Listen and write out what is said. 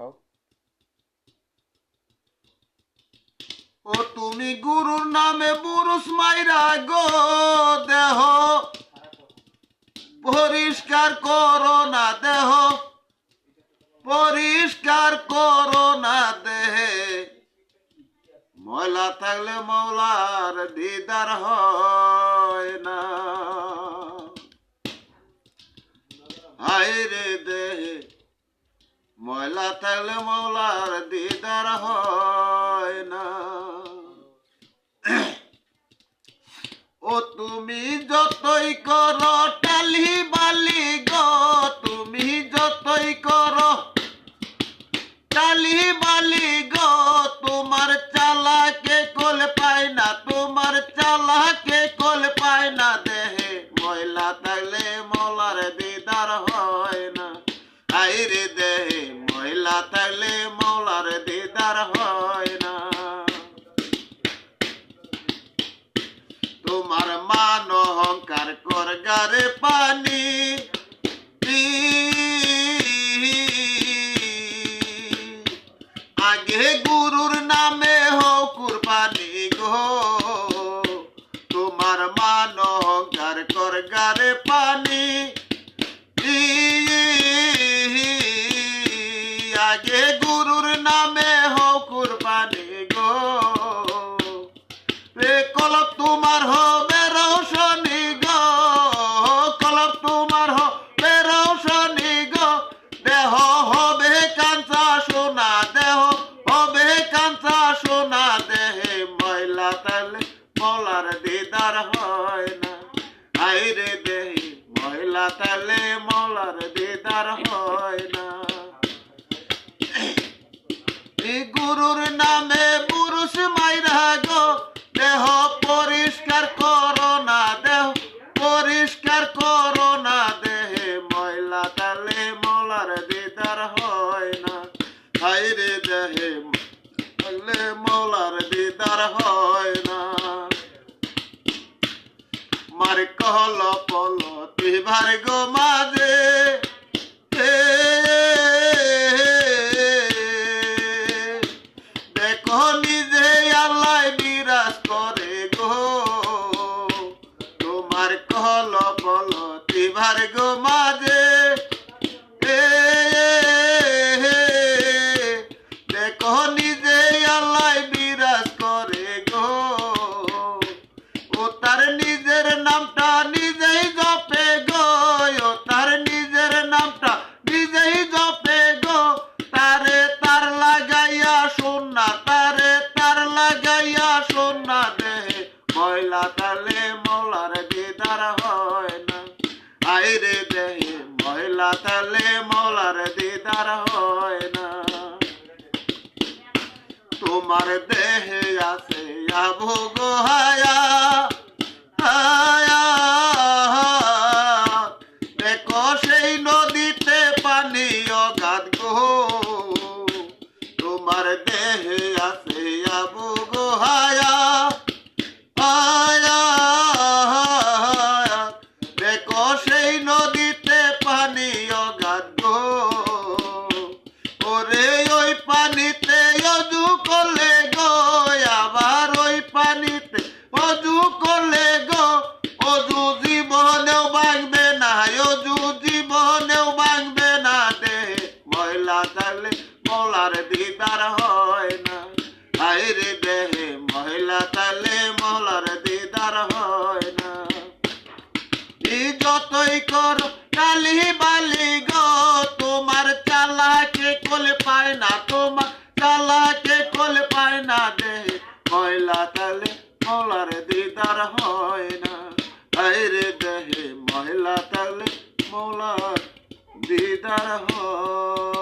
কও ও তুমি গুরুর নামে পুরুষ মাইরা গো দেহ। পরিষ্কার করো না দেহ। পরিষ্কার করো না দেহে। ময়লা থাকলে মৌলার দিদার হয় না। হায় রে দেহে। ময়লা থাকলে মৌলার দিদার হয় না। ও তুমি যতই করো, টালি বালি গো, তুমি যতই করো, টালি বালি গো, তোমার চালাকে কোল পায় না, তোমার চালাকে কোল পায় কর পানি। আগে গুরুর নামে হো কুরবানি গো। তোমার মান অহংকার কর গারে পানি। আগে গুরুর নামে হো কুরবানি গো। রে কলপ তোমার হবে মলার দিদার হয় না। আইরে দেহে ময়লা তালে মলার দিদার হয় না। গুরুর নামে পুরুষ মাইরা গো, দেহ পরিষ্কার করো না দেহ, পরিষ্কার করো না দেহে, ময়লা তালে মলার দিদার হয় না। হাইরে দেহে তালে মলার দিদার হয় না কল পল তিবার গো মাঝে। দেখো নিজে আল্লাহ বিরাজ করে গো। তোমার কহল বল তিবার গো মাঝে। তালে মলার দিদার হয় না। তোমার দেহে আছে আবু গো ময়লা থাকলে মলার দিদার হয় না। আইরে দেহে মহিলা তালে মলার দিদার হয় না। ই যতই কর, কালি বালি গো, তোমার চালাকে কোল পায় না, তোমার চালাকে কোল পায় না দে ময়লা তালে মলার দিদার হয় না। আইরে দেহে মহিলা তালে মলার দিদার হয়